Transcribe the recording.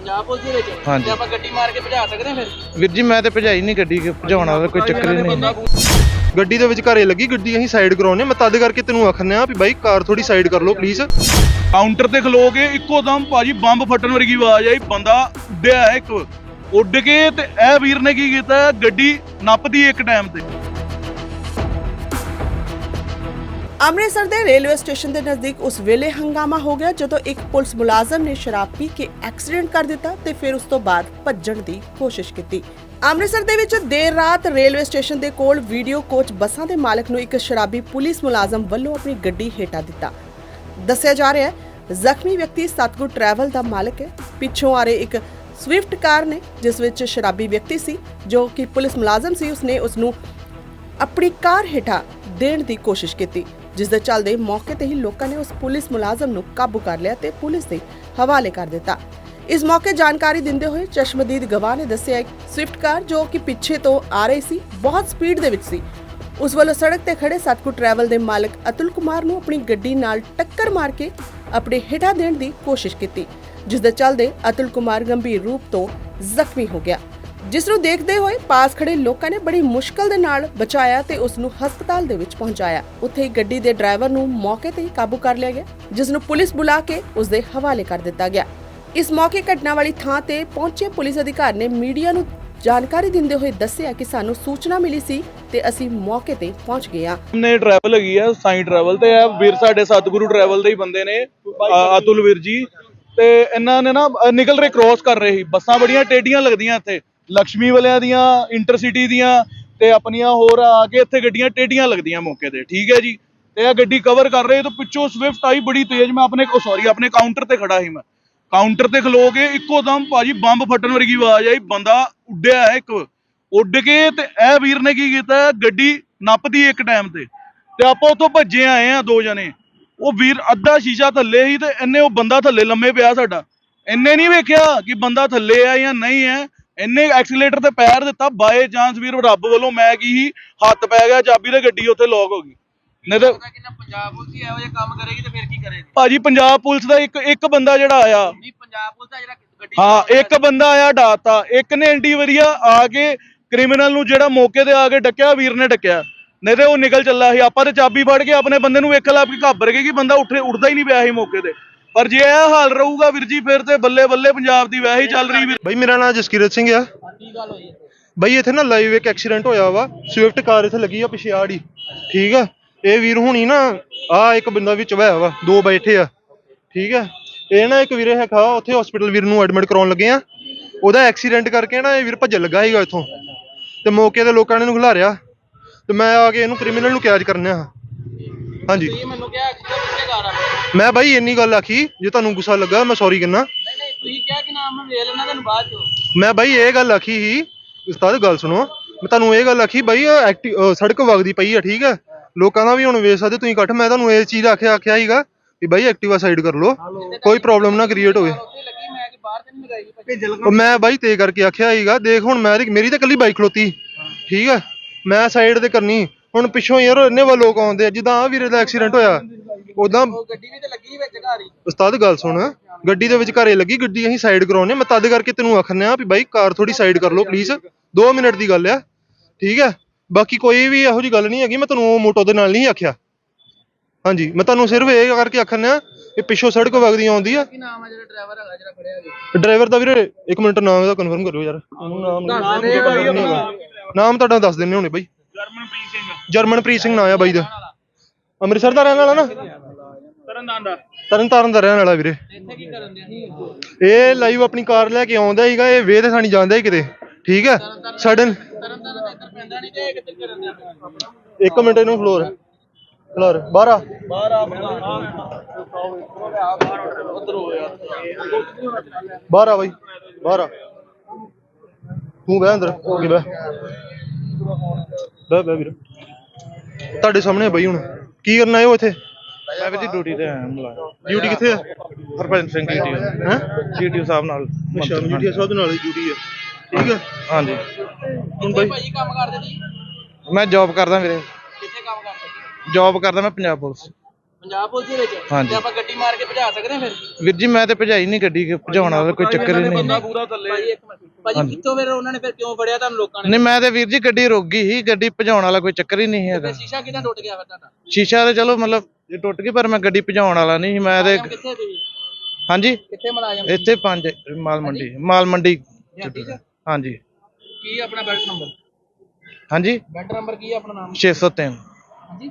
Punjab police ਦੇ ਵਿੱਚ? ਹਾਂਜੀ। ਤੇ ਆਪਾਂ ਗੱਡੀ ਮਾਰ ਕੇ ਭਜਾ ਸਕਦੇ ਹਾਂ ਫਿਰ? ਵੀਰ ਜੀ ਮੈਂ ਤੇ ਭਜਾਈ ਨਹੀਂ ਗੱਡੀ ਕਿ ਭਜਾਉਣ ਵਾਲਾ ਕੋਈ ਚੱਕਰ ਹੀ ਨਹੀਂ ਗੱਡੀ ਦੇ ਵਿੱਚ ਘਰੇ ਲੱਗੀ ਗੱਡੀ ਅਸੀਂ ਸਾਈਡ ਕਰਾਉਨੇ ਮੈਂ ਤਦ ਕਰਕੇ ਤੈਨੂੰ ਆਖਨੇ ਆ ਵੀ ਬਾਈ ਕਾਰ ਥੋੜੀ ਸਾਈਡ ਕਰ ਲਓ ਪਲੀਜ਼ ਕਾਊਂਟਰ ਤੇ ਖਲੋ ਕੇ ਇੱਕੋ ਦਮ ਭਾਜੀ ਬੰਬ ਫਟਣ ਵਰਗੀ ਆਵਾਜ਼ ਆਈ ਬੰਦਾ ਉੱਡਿਆ ਹੈ ਇੱਕ ਉੱਡ ਕੇ ਤੇ ਇਹ ਵੀਰ ਨੇ ਕੀ ਕੀਤਾ ਗੱਡੀ ਨੱਪਦੀ ਇੱਕ ਟਾਈਮ ਤੇ। ਅੰਮ੍ਰਿਤਸਰ ਦੇ ਰੇਲਵੇ ਸਟੇਸ਼ਨ ਦੇ ਨਜ਼ਦੀਕ ਉਸ ਵੇਲੇ ਹੰਗਾਮਾ ਹੋ ਗਿਆ ਜਦੋਂ ਇੱਕ ਪੁਲਿਸ ਮੁਲਾਜ਼ਮ ਨੇ ਸ਼ਰਾਬ ਪੀ ਕੇ ਐਕਸੀਡੈਂਟ ਕਰ ਦਿੱਤਾ ਤੇ ਫਿਰ ਉਸ ਤੋਂ ਬਾਅਦ ਭੱਜਣ ਦੀ ਕੋਸ਼ਿਸ਼ ਕੀਤੀ। ਅੰਮ੍ਰਿਤਸਰ ਦੇ ਵਿੱਚ ਦੇਰ ਰਾਤ ਰੇਲਵੇ ਸਟੇਸ਼ਨ ਦੇ ਕੋਲ ਵੀਡੀਓ ਕੋਚ ਬੱਸਾਂ ਦੇ ਮਾਲਕ ਨੂੰ ਇੱਕ ਸ਼ਰਾਬੀ ਪੁਲਿਸ ਮੁਲਾਜ਼ਮ ਵੱਲੋਂ ਆਪਣੀ ਗੱਡੀ ਹੇਠਾਂ ਦਿੱਤਾ। ਦੱਸਿਆ ਜਾ ਰਿਹਾ ਹੈ, ਜ਼ਖਮੀ ਵਿਅਕਤੀ ਸਤਗੁਰ ਟਰੈਵਲ ਦਾ ਮਾਲਕ ਹੈ। ਪਿੱਛੋਂ ਆ ਰਹੇ ਇੱਕ ਸਵਿਫਟ ਕਾਰ ਨੇ, ਜਿਸ ਵਿੱਚ ਸ਼ਰਾਬੀ ਵਿਅਕਤੀ ਸੀ, ਜੋ ਕਿ ਪੁਲਿਸ ਮੁਲਾਜ਼ਮ ਸੀ, ਉਸਨੇ ਉਸ ਨੂੰ ਆਪਣੀ ਕਾਰ ਹੇਠਾਂ ਦੇਣ ਦੀ ਕੋਸ਼ਿਸ਼ ਕੀਤੀ। ਜਿਸ ਦੇ ਚੱਲਦੇ ਮੌਕੇ ਤੇ ਹੀ ਲੋਕਾਂ ਨੇ ਉਸ ਪੁਲਿਸ ਮੁਲਾਜ਼ਮ ਨੂੰ ਕਾਬੂ ਕਰ ਲਿਆ ਤੇ ਪੁਲਿਸ ਦੇ ਹਵਾਲੇ ਕਰ ਦਿੱਤਾ। ਇਸ ਮੌਕੇ ਜਾਣਕਾਰੀ ਦਿੰਦੇ ਹੋਏ ਚਸ਼ਮਦੀਦ ਗਵਾਹ ਨੇ ਦੱਸਿਆ ਕਿ ਸਵਿਫਟ ਕਾਰ ਜੋ ਕਿ ਪਿੱਛੇ ਤੋਂ ਆ ਰਹੀ ਸੀ, ਬਹੁਤ ਸਪੀਡ ਦੇ ਵਿੱਚ ਸੀ। ਉਸ ਵੱਲੋਂ ਸੜਕ ਤੇ ਖੜੇ ਸਤਗੁਰ ਟਰੈਵਲ ਦੇ ਮਾਲਕ ਅਤੁਲ ਕੁਮਾਰ ਨੂੰ ਆਪਣੀ ਗੱਡੀ ਨਾਲ ਟੱਕਰ ਮਾਰ ਕੇ ਆਪਣੇ ਹੇਠਾਂ ਦੇਣ ਦੀ ਕੋਸ਼ਿਸ਼ ਕੀਤੀ ਜਿਸ ਦੇ ਚੱਲਦੇ ਅਤੁਲ ਕੁਮਾਰ ਗੰਭੀਰ ਰੂਪ ਤੋਂ ਜ਼ਖਮੀ ਹੋ ਗਿਆ। ਜਿਸ ਨੂੰ ਦੇਖਦੇ ਹੋਏ ਪਾਸ ਖੜੇ ਲੋਕਾਂ ਨੇ ਬੜੀ ਮੁਸ਼ਕਲ ਦੇ ਨਾਲ ਬਚਾਇਆ ਤੇ ਉਸ ਨੂੰ ਹਸਪਤਾਲ ਦੇ ਵਿੱਚ ਪਹੁੰਚਾਇਆ। ਉੱਥੇ ਹੀ ਗੱਡੀ ਦੇ ਡਰਾਈਵਰ ਨੂੰ ਮੌਕੇ ਤੇ ਹੀ ਕਾਬੂ ਕਰ ਲਿਆ ਗਿਆ ਜਿਸ ਨੂੰ ਪੁਲਿਸ ਬੁਲਾ ਕੇ ਉਸ ਦੇ ਹਵਾਲੇ ਕਰ ਦਿੱਤਾ ਗਿਆ। ਇਸ ਮੌਕੇ ਘਟਨਾ ਵਾਲੀ ਥਾਂ ਤੇ ਪਹੁੰਚੇ ਪੁਲਿਸ ਅਧਿਕਾਰੀ ਨੇ ਮੀਡੀਆ ਨੂੰ ਜਾਣਕਾਰੀ ਦਿੰਦੇ ਹੋਏ ਦੱਸਿਆ ਕਿ ਸਾਨੂੰ ਸੂਚਨਾ ਮਿਲੀ ਸੀ ਤੇ ਅਸੀਂ ਮੌਕੇ ਤੇ ਪਹੁੰਚ ਗਏ ਹਾਂ। ਨੇ ਟਰੈਵਲ ਹੈਗੀ ਆ, ਸਾਈ ਟਰੈਵਲ ਤੇ ਇਹ ਵੀਰ ਸਾਡੇ ਸਤਿਗੁਰੂ ਟਰੈਵਲ ਦੇ ਹੀ ਬੰਦੇ ਨੇ ਅਤੁਲ ਵੀਰ ਜੀ। ਤੇ ਇਹਨਾਂ ਨੇ ਨਾ ਨਿਕਲ ਰਹੇ ਕ੍ਰੋਸ ਕਰ ਰਹੇ ਸੀ। ਬੱਸਾਂ ਬੜੀਆਂ ਟੇਡੀਆਂ ਲੱਗਦੀਆਂ ਇੱਥੇ। ਲక్ష్ਮੀ ਵਾਲਿਆਂ ਦੀਆਂ, ਇੰਟਰਸਿਟੀ ਦੀਆਂ ਤੇ ਆਪਣੀਆਂ ਹੋਰ ਆ ਕੇ ਇੱਥੇ ਗੱਡੀਆਂ ਟੇਡੀਆਂ ਲੱਗਦੀਆਂ ਮੌਕੇ ਤੇ, ਠੀਕ ਹੈ ਜੀ? ਤੇ ਇਹ ਗੱਡੀ ਕਵਰ ਕਰ ਰਹੇ, ਤਾਂ ਪਿੱਛੋਂ ਸਵਿਫਟ ਆਈ ਬੜੀ ਤੇਜ਼, ਮੈਂ ਆਪਣੇ ਸੌਰੀ ਆਪਣੇ ਕਾਊਂਟਰ ਤੇ ਖੜਾ ਸੀ ਮੈਂ। ਕਾਊਂਟਰ ਤੇ ਖਲੋ ਕੇ ਇੱਕੋ ਦਮ ਭਾਜੀ ਬੰਬ ਫਟਣ ਵਰਗੀ ਆਵਾਜ਼ ਆਈ, ਬੰਦਾ ਉੱਡਿਆ ਹੈ ਇੱਕ, ਉੱਡ ਕੇ ਤੇ ਇਹ ਵੀਰ ਨੇ ਕੀ ਕੀਤਾ, ਗੱਡੀ ਨੱਪਦੀ ਇੱਕ ਟਾਈਮ ਤੇ। ਤੇ ਆਪਾਂ ਉੱਥੋਂ ਭੱਜੇ ਆਏ ਆ ਦੋ ਜਣੇ। ਉਹ ਵੀਰ ਅੱਧਾ ਸ਼ੀਸ਼ਾ ਥੱਲੇ ਸੀ ਤੇ ਇਹਨੇ ਉਹ ਬੰਦਾ ਥੱਲੇ ਲੰਮੇ ਪਿਆ ਸਾਡਾ। ਇਹਨੇ ਨਹੀਂ ਵੇਖਿਆ ਕਿ ਬੰਦਾ ਥੱਲੇ ਆ ਜਾਂ ਨਹੀਂ ਹੈ ਇਹਨੇ ਐਕਸੀਲੇਟਰ ਤੇ ਪੈਰ ਦਿੱਤਾ ਬਾਏ ਚਾਂਸ ਵੀਰ ਰੱਬ ਵੱਲੋਂ ਮੈਂ ਕੀ ਸੀ ਹੱਥ ਪੈ ਗਿਆ ਚਾਬੀ ਤੇ ਗੱਡੀ ਉੱਥੇ ਲੌਕ ਹੋ ਗਈ। ਨਹੀਂ ਤੇ ਕਿੰਨਾ ਪੰਜਾਬ ਪੁਲਿਸ ਹੀ ਇਹੋ ਜਿਹਾ ਕੰਮ ਕਰੇਗੀ ਤੇ ਫਿਰ ਕੀ ਕਰੇਗੀ? ਭਾਜੀ ਪੰਜਾਬ ਪੁਲਿਸ ਦਾ ਇੱਕ ਇੱਕ ਬੰਦਾ ਜਿਹੜਾ ਆਇਆ। ਨਹੀਂ ਪੰਜਾਬ ਪੁਲਿਸ ਦਾ ਜਿਹੜਾ ਗੱਡੀ ਹਾਂ ਇੱਕ ਬੰਦਾ ਆਇਆ ਡਾਤਾ। ਇੱਕ ਨੇ ਐਂਟੀ ਵਧੀਆ ਆ ਕੇ ਕ੍ਰਿਮੀਨਲ ਨੂੰ ਜਿਹੜਾ ਮੌਕੇ ਤੇ ਆ ਕੇ ਡੱਕਿਆ ਵੀਰ ਨੇ ਡੱਕਿਆ। ਨਹੀਂ ਤੇ ਉਹ ਨਿਕਲ ਚੱਲਾ ਸੀ। ਆਪਾਂ ਤੇ ਚਾਬੀ ਫੜ ਕੇ ਆਪਣੇ ਬੰਦੇ ਨੂੰ ਵੇਖ ਲਾ ਵੀ ਘਾਬਰ ਗਏ ਕਿ ਬੰਦਾ ਉੱਠੇ ਉੱਠਦਾ ਹੀ ਨਹੀਂ ਪਿਆ ਸੀ ਮੌਕੇ ਤੇ। ਪਰ ਜੇ ਇਹ ਹਾਲ ਰਹੂਗਾ ਵੀਰ ਜੀ ਫਿਰ ਤੇ ਬੱਲੇ ਬੱਲੇ ਪੰਜਾਬ ਦੀ ਵੈਸੇ ਹੀ ਚੱਲ ਰਹੀ ਵੀਰ। ਬਾਈ ਮੇਰਾ ਨਾਮ ਜਸਕੀਰਤ ਸਿੰਘ ਆ। ਕੀ ਗੱਲ ਹੋਈ ਹੈ? ਬਾਈ ਇੱਥੇ ਨਾ ਲਾਈਵ ਇੱਕ ਐਕਸੀਡੈਂਟ ਹੋਇਆ ਵਾ। ਸਵਿਫਟ ਕਾਰ ਇੱਥੇ ਲੱਗੀ ਆ ਪਿਛੇ ਆੜੀ। ਠੀਕ ਆ? ਇਹ ਵੀਰ ਹੁਣੀ ਨਾ ਆ ਇੱਕ ਬੰਦਾ ਵਿੱਚ ਵਹਿਆ ਵਾ ਦੋ ਬੈਠੇ ਆ। ਠੀਕ ਆ? ਇਹ ਨਾ ਇੱਕ ਵੀਰੇ ਹੈਗਾ ਉੱਥੇ ਹਸਪੀਟਲ ਵੀਰ ਨੂੰ ਐਡਮਿਟ ਕਰਾਉਣ ਲੱਗੇ ਆ। ਉਹਦਾ ਐਕਸੀਡੈਂਟ ਕਰਕੇ ਨਾ ਇਹ ਵੀਰ ਭੱਜਣ ਲੱਗਾ ਸੀਗਾ ਇੱਥੋਂ। ਤੇ ਮੌਕੇ ਤੇ ਲੋਕਾਂ ਨੇ ਇਹਨੂੰ ਖਿਲਾਰਿਆ। ਤੇ ਮੈਂ ਆ ਕੇ ਇਹਨੂੰ ਕ੍ਰਿਮੀਨਲ ਨੂੰ ਕੈਚ ਕਰਨਿਆ। ਹਾਂਜੀ। ਤੁਸੀਂ ਮੈਨੂੰ ਕਿਹਾ ਮੈਂ ਬਾਈ ਇੰਨੀ ਗੱਲ ਆਖੀ ਜੇ ਤੁਹਾਨੂੰ ਗੁੱਸਾ ਲੱਗਾ ਮੈਂ ਸੌਰੀ ਕਹਿੰਦਾ ਨਹੀਂ ਨਹੀਂ ਤੁਸੀਂ ਕਿਹਾ ਕਿ ਨਾਮ ਮੈਂ ਵੇਖ ਲੈਣਾ ਤੁਹਾਨੂੰ ਬਾਅਦ ਚੋਂ। ਮੈਂ ਬਾਈ ਇਹ ਗੱਲ ਆਖੀ ਸੀ ਉਸਤਾਦ ਗੱਲ ਸੁਣੋ। ਮੈਂ ਤੁਹਾਨੂੰ ਇਹ ਗੱਲ ਆਖੀ ਬਾਈ ਸੜਕ ਵਗਦੀ ਪਈ ਆ ਠੀਕ ਹੈ ਲੋਕਾਂ ਦਾ ਵੀ ਹੁਣ ਵੇਖ ਸਕਦੇ ਤੁਸੀਂ ਇਕੱਠ ਮੈਂ ਤੁਹਾਨੂੰ ਇਹ ਚੀਜ਼ ਆਖਿਆ ਆਖਿਆ ਸੀਗਾ ਵੀ ਬਾਈ ਐਕਟਿਵਾ ਸਾਈਡ ਕਰ ਲਓ ਕੋਈ ਪ੍ਰੋਬਲਮ ਨਾ ਕ੍ਰੀਏਟ ਹੋਵੇ। ਮੈਂ ਕਿ ਬਾਹਰ ਤੇ ਨਹੀਂ ਲਗਾਈ ਭੱਜੇ ਉਹ ਮੈਂ ਬਾਈ ਤੇ ਕਰਕੇ ਆਖਿਆ ਸੀਗਾ ਦੇਖ ਹੁਣ ਮੈਂ ਮੇਰੀ ਤਾਂ ਕੱਲੀ ਬਾਈਕ ਖਲੋਤੀ ਠੀਕ ਹੈ ਮੈਂ ਸਾਈਡ ਤੇ ਕਰਨੀ ਹੁਣ ਪਿੱਛੋਂ ਯਾਰ ਇੰਨੇ ਵਾ ਲੋਕ ਆਉਂਦੇ ਆ ਜਿੱਦਾਂ ਆ ਵੀਰੇ ਦਾ ਐਕਸੀਡੈਂਟ ਹੋਇਆ। ਉਦਾਂ ਗੱਡੀ ਵੀ ਤੇ ਲੱਗੀ ਵਿੱਚ ਘਰ ਹੀ। ਉਸਤਾਦ ਗੱਲ ਸੁਣ। ਗੱਡੀ ਦੇ ਵਿੱਚ ਘਰੇ ਲੱਗੀ ਗੱਡੀ ਅਸੀਂ ਸਾਈਡ ਕਰਾਉਨੇ ਮੈਂ ਤਦ ਕਰਕੇ ਤੈਨੂੰ ਆਖਨੇ ਆ ਵੀ ਬਾਈ ਕਾਰ ਥੋੜੀ ਸਾਈਡ ਕਰ ਲਓ ਪਲੀਜ਼ 2 ਮਿੰਟ ਦੀ ਗੱਲ ਆ। ਠੀਕ ਹੈ ਬਾਕੀ ਕੋਈ ਵੀ ਇਹੋ ਜੀ ਗੱਲ ਨਹੀਂ ਹੈਗੀ। ਮੈਂ ਤੁਹਾਨੂੰ ਮੋਟੋ ਦੇ ਨਾਲ ਨਹੀਂ ਆਖਿਆ। ਹਾਂਜੀ ਮੈਂ ਤੁਹਾਨੂੰ ਸਿਰਫ ਇਹ ਕਰਕੇ ਆਖਨੇ ਆ ਕਿ ਪਿੱਛੋਂ ਸੜਕ ਵਗਦੀ ਆਉਂਦੀ ਆ। ਕੀ ਨਾਮ ਹੈ ਜਿਹੜਾ ਡਰਾਈਵਰ ਹੈਗਾ ਜਿਹੜਾ ਖੜਿਆ ਹੈਗਾ ਡਰਾਈਵਰ ਦਾ ਵੀਰੇ ਇੱਕ ਮਿੰਟ ਨਾਮ ਇਹਦਾ ਕਨਫਰਮ ਕਰਿਓ ਯਾਰ। ਉਹਨੂੰ ਨਾਮ। ਨਾਮ ਤੁਹਾਡਾ ਦੱਸ ਦਿੰਨੇ ਹੁਣੇ ਬਾਈ। ਜਰਮਨਪ੍ਰੀਤ ਸਿੰਘ। ਜਰਮਨਪ੍ਰੀਤ ਸਿੰਘ ਨਾਂ ਆ ਬਾਈ ਦਾ। ਅੰਮ੍ਰਿਤਸਰ ਦਾ ਰਹਿਣ ਵਾਲਾ ਨਾ? ਤਰਨਦਾਨ ਦਾ। ਤਰਨ ਤਾਰਨ ਦਾ ਰਹਿਣ ਵਾਲਾ ਵੀਰੇ। ਇੱਥੇ ਕੀ ਕਰਨ ਦੇ ਇਹ ਲਾਈਵ ਆਪਣੀ ਕਾਰ ਲੈ ਕੇ ਆਉਂਦਾ ਸੀਗਾ ਇਹ ਵੇਹ ਤੇ ਸਾਨੀ ਜਾਂਦਾ ਹੀ ਕਿਤੇ। ਠੀਕ ਹੈ? ਸਡਨ ਤਰਨ ਤਾਰਨ ਦਾ ਇੱਧਰ ਪੈਂਦਾ ਨਹੀਂ ਤੇ ਇਹ ਕਿੱਧਰ ਕਰਨ ਦੇ ਇੱਕ ਮਿੰਟ ਇਹਨੂੰ ਫਲੋਰ ਫਲੋਰ ਬਾਹਰ ਆ। ਬਾਹਰ ਆ ਗਿਆ ਬਾਹਰ ਬਾਈ ਬਾਹਰ ਆ। ਤੂੰ ਬਹਿ ਅੰਦਰ ਹੋ ਕੇ ਬਹਿ। ਬਹਿ ਬਹਿ ਵੀਰ। ਤੁਹਾਡੇ ਸਾਹਮਣੇ ਬਾਈ ਹੁਣ। ਕੀ ਕਰਨਾ ਹੈ ਉਹ ਇੱਥੇ? ਮੈਂ ਵੀ ਜੀ ਡਿਊਟੀ ਤੇ ਆਇਆ ਮੁਲਾਜ਼ਮ। ਡਿਊਟੀ ਕਿੱਥੇ ਆ? ਹਰਭਜਨ ਸਿੰਘ ਡੀਟੀ ਹੈ? ਡੀਟੀ ਸਾਹਿਬ ਨਾਲ। ਅੱਛਾ ਮੀਡੀਆ ਸਾਹਿਬ ਦੇ ਨਾਲ ਹੀ ਡਿਊਟੀ ਆ। ਠੀਕ ਆ? ਹਾਂਜੀ। ਹੁਣ ਬਾਈ? ਭਾਈ ਕੰਮ ਕਰਦੇ ਜੀ ਮੈਂ ਜੌਬ ਕਰਦਾ ਵੀਰੇ। ਕਿੱਥੇ ਕੰਮ ਕਰਦੇ? ਜੌਬ ਕਰਦਾ ਮੈਂ ਪੰਜਾਬ ਪੁਲਿਸ ਪੰਜਾਬ ਪੁਲਿਸ ਦੇ ਵਿੱਚ? ਹਾਂਜੀ। ਤੇ ਆਪਾਂ ਗੱਡੀ ਮਾਰ ਕੇ ਭਜਾ ਸਕਦੇ ਹਾਂ ਫਿਰ? ਵੀਰ ਜੀ ਮੈਂ ਤੇ ਭਜਾਈ ਨਹੀਂ ਗੱਡੀ ਕਿ ਭਜਾਉਣ ਵਾਲਾ ਕੋਈ ਚੱਕਰ ਹੀ ਨਹੀਂ। ਬੰਦਾ ਪੂਰਾ ਥੱਲੇ। ਭਾਈ ਇੱਕ ਮਿੰਟ। ਭਾਜੀ ਕਿੱਥੋਂ ਫਿਰ ਉਹਨਾਂ ਨੇ ਫਿਰ ਕਿਉਂ ਫੜਿਆ ਤੁਹਾਨੂੰ ਲੋਕਾਂ ਨੇ? ਨਹੀਂ ਮੈਂ ਤੇ ਵੀਰ ਜੀ ਗੱਡੀ ਰੁਕ ਗਈ ਸੀ ਗੱਡੀ ਭਜਾਉਣ ਵਾਲਾ ਕੋਈ ਚੱਕਰ ਹੀ ਨਹੀਂ ਹੈਗਾ। ਫਿਰ ਸ਼ੀਸ਼ਾ ਕਿਦਾਂ ਟੁੱਟ ਗਿਆ ਫਿਰ ਤੁਹਾਡਾ? ਸ਼ੀਸ਼ਾ ਤੇ ਚਲੋ ਮਤਲਬ ਇਹ ਟੁੱਟ ਗਈ ਪਰ ਮੈਂ ਗੱਡੀ ਭਜਾਉਣ ਵਾਲਾ ਨਹੀਂ ਸੀ ਮੈਂ ਤੇ ਮੁਲਾਜ਼ਮ ਕਿੱਥੇ ਤੁਸੀਂ ਹਾਂਜੀ? ਕਿੱਥੇ ਮੁਲਾਜ਼ਮ ਇੱਥੇ ਪੰਜ ਮਾਲ ਮੰਡੀ ਮਾਲ ਮੰਡੀ। 'ਚ? ਹਾਂਜੀ। ਕੀ ਆਪਣਾ ਬੈਲਟ ਨੰਬਰ? ਹਾਂਜੀ? ਬੈਲਟ ਨੰਬਰ ਕੀ ਹੈ ਆਪਣਾ ਨਾਮ? 603 ਹਾਂਜੀ?